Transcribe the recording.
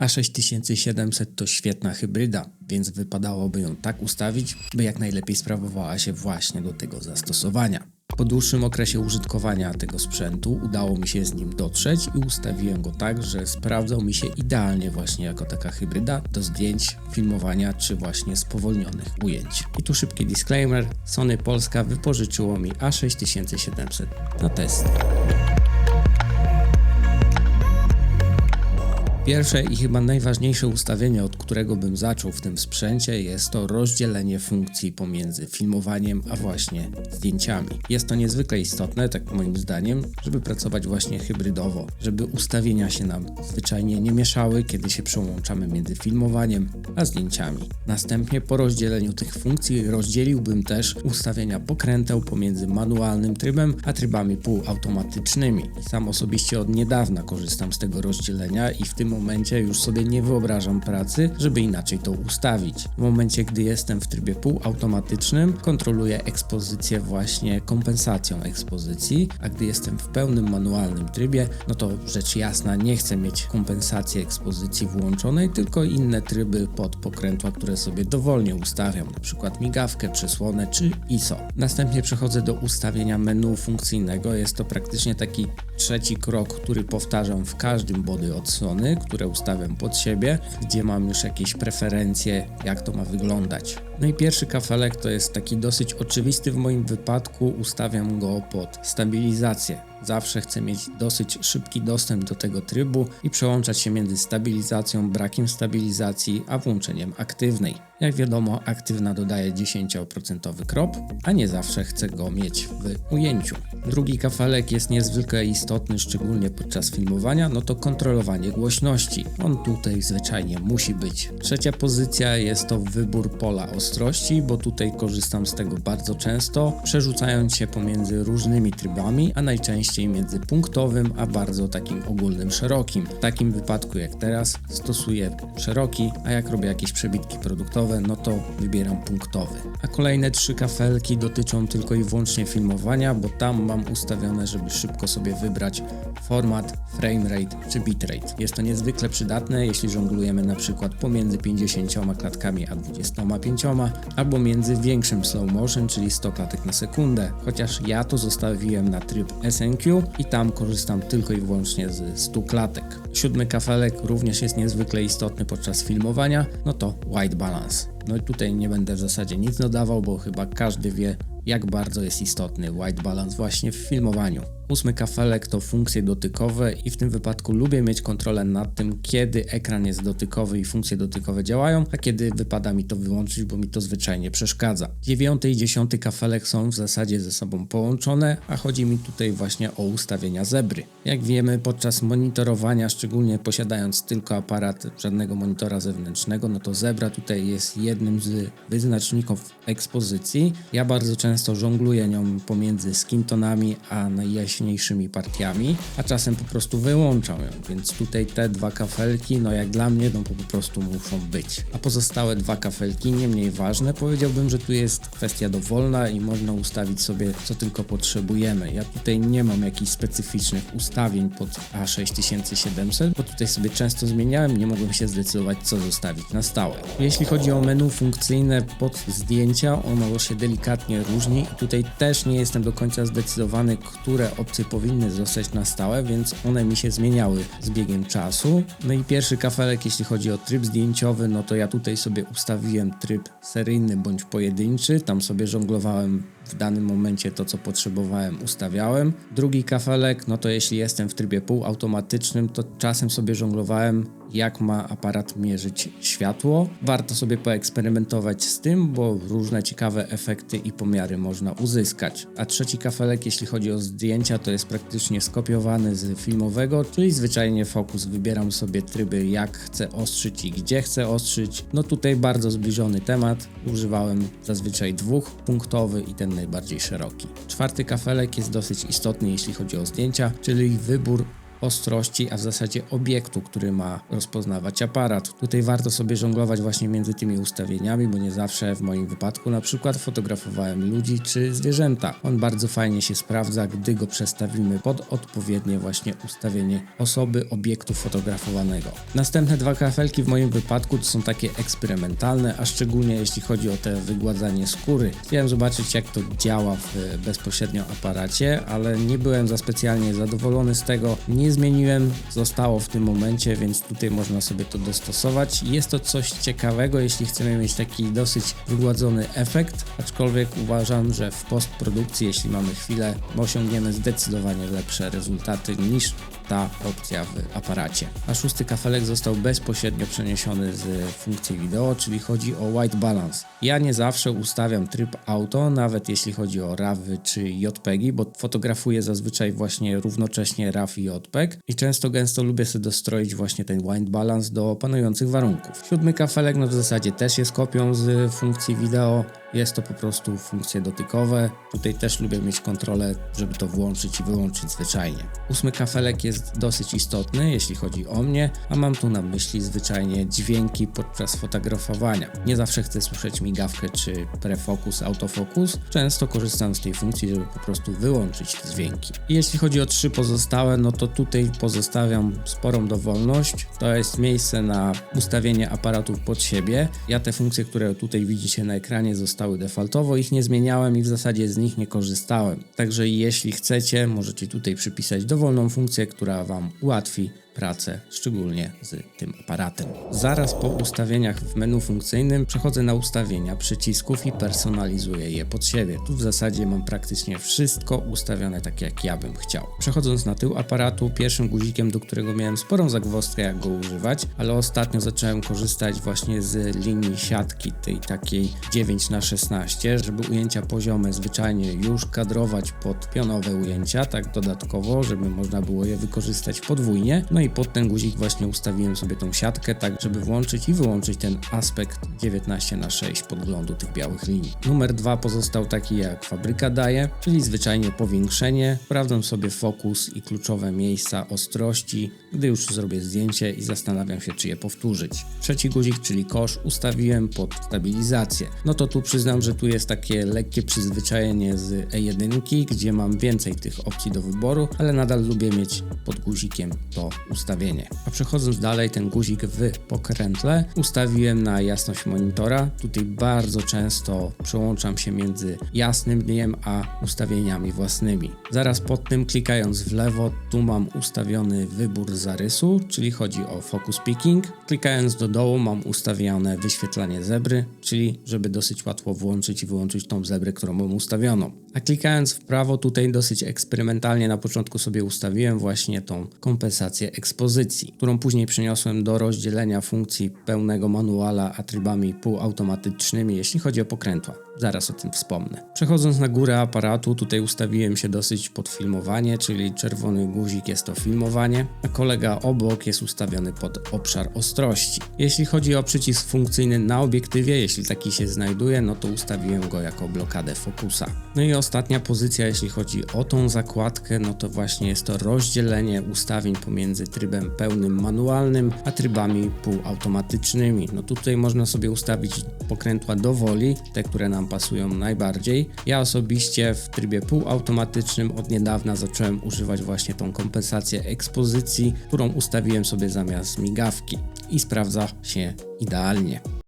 A6700 to świetna hybryda, więc wypadałoby ją tak ustawić, by jak najlepiej sprawowała się właśnie do tego zastosowania. Po dłuższym okresie użytkowania tego sprzętu udało mi się z nim dotrzeć i ustawiłem go tak, że sprawdzał mi się idealnie właśnie jako taka hybryda do zdjęć, filmowania czy właśnie spowolnionych ujęć. I tu szybki disclaimer, Sony Polska wypożyczyło mi A6700 na testy. Pierwsze i chyba najważniejsze ustawienie, od którego bym zaczął w tym sprzęcie, jest to rozdzielenie funkcji pomiędzy filmowaniem a właśnie zdjęciami. Jest to niezwykle istotne, tak moim zdaniem, żeby pracować właśnie hybrydowo, żeby ustawienia się nam zwyczajnie nie mieszały, kiedy się przełączamy między filmowaniem a zdjęciami. Następnie po rozdzieleniu tych funkcji rozdzieliłbym też ustawienia pokręteł pomiędzy manualnym trybem a trybami półautomatycznymi. Sam osobiście od niedawna korzystam z tego rozdzielenia i w tym momencie już sobie nie wyobrażam pracy, żeby inaczej to ustawić. W momencie, gdy jestem w trybie półautomatycznym, kontroluję ekspozycję właśnie kompensacją ekspozycji, a gdy jestem w pełnym manualnym trybie, no to rzecz jasna nie chcę mieć kompensacji ekspozycji włączonej, tylko inne tryby pod pokrętła, które sobie dowolnie ustawiam, przykład migawkę, przysłonę czy ISO. Następnie przechodzę do ustawienia menu funkcyjnego. Jest to praktycznie taki trzeci krok, który powtarzam w każdym body od Sony, które ustawiam pod siebie, gdzie mam już jakieś preferencje, jak to ma wyglądać. No i pierwszy kafelek to jest taki dosyć oczywisty w moim wypadku, ustawiam go pod stabilizację. Zawsze chcę mieć dosyć szybki dostęp do tego trybu i przełączać się między stabilizacją, brakiem stabilizacji, a włączeniem aktywnej. Jak wiadomo, aktywna dodaje 10% krop, a nie zawsze chcę go mieć w ujęciu. Drugi kafelek jest niezwykle istotny, szczególnie podczas filmowania, no to kontrolowanie głośności. On tutaj zwyczajnie musi być. Trzecia pozycja jest to wybór pola ostrości, bo tutaj korzystam z tego bardzo często, przerzucając się pomiędzy różnymi trybami, a najczęściej między punktowym a bardzo takim ogólnym szerokim. W takim wypadku jak teraz stosuję szeroki, a jak robię jakieś przebitki produktowe, no to wybieram punktowy. A kolejne trzy kafelki dotyczą tylko i wyłącznie filmowania, bo tam mam ustawione, żeby szybko sobie wybrać format, framerate czy bitrate. Jest to niezwykle przydatne, jeśli żonglujemy na przykład pomiędzy 50 klatkami a 25, albo między większym slow motion, czyli 100 klatek na sekundę, chociaż ja to zostawiłem na tryb SNQ i tam korzystam tylko i wyłącznie z 100 klatek. Siódmy kafelek również jest niezwykle istotny podczas filmowania, no to white balance. No i tutaj nie będę w zasadzie nic dodawał, bo chyba każdy wie, jak bardzo jest istotny white balance właśnie w filmowaniu. Ósmy kafelek to funkcje dotykowe i w tym wypadku lubię mieć kontrolę nad tym, kiedy ekran jest dotykowy i funkcje dotykowe działają, a kiedy wypada mi to wyłączyć, bo mi to zwyczajnie przeszkadza. Dziewiąty i dziesiąty kafelek są w zasadzie ze sobą połączone, a chodzi mi tutaj właśnie o ustawienia zebry. Jak wiemy, podczas monitorowania, szczególnie posiadając tylko aparat, żadnego monitora zewnętrznego, no to zebra tutaj jest jednym z wyznaczników ekspozycji. Ja bardzo często żongluję nią pomiędzy skintonami a najjaśniejszymi jaśniejszymi partiami, a czasem po prostu wyłączam ją, więc tutaj te dwa kafelki, no jak dla mnie, no po prostu muszą być. A pozostałe dwa kafelki, nie mniej ważne, powiedziałbym, że tu jest kwestia dowolna i można ustawić sobie co tylko potrzebujemy. Ja tutaj nie mam jakichś specyficznych ustawień pod A6700, bo tutaj sobie często zmieniałem, nie mogłem się zdecydować co zostawić na stałe. Jeśli chodzi o menu funkcyjne pod zdjęcia, ono się delikatnie różni i tutaj też nie jestem do końca zdecydowany, które opcje powinny zostać na stałe, więc one mi się zmieniały z biegiem czasu. No i pierwszy kafelek, jeśli chodzi o tryb zdjęciowy, no to ja tutaj sobie ustawiłem tryb seryjny bądź pojedynczy, tam sobie żonglowałem w danym momencie to, co potrzebowałem, ustawiałem. Drugi kafelek, no to jeśli jestem w trybie półautomatycznym, to czasem sobie żonglowałem, jak ma aparat mierzyć światło. Warto sobie poeksperymentować z tym, bo różne ciekawe efekty i pomiary można uzyskać. A trzeci kafelek, jeśli chodzi o zdjęcia, to jest praktycznie skopiowany z filmowego, czyli zwyczajnie fokus. Wybieram sobie tryby, jak chcę ostrzyć i gdzie chcę ostrzyć. No tutaj bardzo zbliżony temat. Używałem zazwyczaj dwóch punktowy i ten najbardziej szeroki. Czwarty kafelek jest dosyć istotny, jeśli chodzi o zdjęcia, czyli wybór ostrości, a w zasadzie obiektu, który ma rozpoznawać aparat. Tutaj warto sobie żonglować właśnie między tymi ustawieniami, bo nie zawsze w moim wypadku na przykład fotografowałem ludzi czy zwierzęta. On bardzo fajnie się sprawdza, gdy go przestawimy pod odpowiednie właśnie ustawienie osoby, obiektu fotografowanego. Następne dwa kafelki w moim wypadku to są takie eksperymentalne, a szczególnie jeśli chodzi o te wygładzanie skóry. Chciałem zobaczyć jak to działa w bezpośrednio aparacie, ale nie byłem za specjalnie zadowolony z tego. Nie zmieniłem, zostało w tym momencie, więc tutaj można sobie to dostosować. Jest to coś ciekawego, jeśli chcemy mieć taki dosyć wygładzony efekt, aczkolwiek uważam, że w postprodukcji, jeśli mamy chwilę, osiągniemy zdecydowanie lepsze rezultaty niż ta opcja w aparacie. A szósty kafelek został bezpośrednio przeniesiony z funkcji wideo, czyli chodzi o white balance. Ja nie zawsze ustawiam tryb auto, nawet jeśli chodzi o RAWy czy JPEGi, bo fotografuję zazwyczaj właśnie równocześnie RAW i JPEG i często gęsto lubię sobie dostroić właśnie ten white balance do panujących warunków. Siódmy kafelek no w zasadzie też jest kopią z funkcji wideo, jest to po prostu funkcje dotykowe. Tutaj też lubię mieć kontrolę, żeby to włączyć i wyłączyć zwyczajnie. Ósmy kafelek jest dosyć istotny, jeśli chodzi o mnie, a mam tu na myśli zwyczajnie dźwięki podczas fotografowania. Nie zawsze chcę słyszeć migawkę czy prefokus, autofokus. Często korzystam z tej funkcji, żeby po prostu wyłączyć dźwięki. I jeśli chodzi o trzy pozostałe, no to tutaj pozostawiam sporą dowolność. To jest miejsce na ustawienie aparatów pod siebie. Ja te funkcje, które tutaj widzicie na ekranie, zostały defaultowo, ich nie zmieniałem i w zasadzie z nich nie korzystałem. Także jeśli chcecie, możecie tutaj przypisać dowolną funkcję, która Wam ułatwi pracę, szczególnie z tym aparatem. Zaraz po ustawieniach w menu funkcyjnym przechodzę na ustawienia przycisków i personalizuję je pod siebie. Tu w zasadzie mam praktycznie wszystko ustawione tak jak ja bym chciał. Przechodząc na tył aparatu, pierwszym guzikiem, do którego miałem sporą zagwozdkę jak go używać, ale ostatnio zacząłem korzystać właśnie z linii siatki, tej takiej 9 na 16 żeby ujęcia poziome zwyczajnie już kadrować pod pionowe ujęcia, tak dodatkowo, żeby można było je wykorzystać podwójnie. No i pod ten guzik właśnie ustawiłem sobie tą siatkę, tak żeby włączyć i wyłączyć ten aspekt 19 na 6 podglądu tych białych linii. Numer dwa pozostał taki jak fabryka daje, czyli zwyczajnie powiększenie. Sprawdzam sobie fokus i kluczowe miejsca ostrości, gdy już zrobię zdjęcie i zastanawiam się, czy je powtórzyć. Trzeci guzik, czyli kosz, ustawiłem pod stabilizację. No to tu przyznam, że tu jest takie lekkie przyzwyczajenie z E1, gdzie mam więcej tych opcji do wyboru, ale nadal lubię mieć pod guzikiem to ustawienie. A przechodząc dalej, ten guzik w pokrętle ustawiłem na jasność monitora. Tutaj bardzo często przełączam się między jasnym dniem a ustawieniami własnymi. Zaraz pod tym klikając w lewo, tu mam ustawiony wybór zarysu, czyli chodzi o focus picking. Klikając do dołu mam ustawione wyświetlanie zebry, czyli żeby dosyć łatwo włączyć i wyłączyć tą zebrę, którą mam ustawioną. A klikając w prawo, tutaj dosyć eksperymentalnie na początku sobie ustawiłem właśnie tą kompensację ekspozycji, którą później przeniosłem do rozdzielenia funkcji pełnego manuala a trybami półautomatycznymi, jeśli chodzi o pokrętła. Zaraz o tym wspomnę. Przechodząc na górę aparatu, tutaj ustawiłem się dosyć pod filmowanie, czyli czerwony guzik jest to filmowanie, a kolega obok jest ustawiony pod obszar ostrości. Jeśli chodzi o przycisk funkcyjny na obiektywie, jeśli taki się znajduje, no to ustawiłem go jako blokadę fokusa. No i ostatnia pozycja, jeśli chodzi o tą zakładkę, no to właśnie jest to rozdzielenie ustawień pomiędzy trybem pełnym manualnym, a trybami półautomatycznymi. No tutaj można sobie ustawić pokrętła do woli, te, które nam pasują najbardziej. Ja osobiście w trybie półautomatycznym od niedawna zacząłem używać właśnie tą kompensację ekspozycji, którą ustawiłem sobie zamiast migawki i sprawdza się idealnie.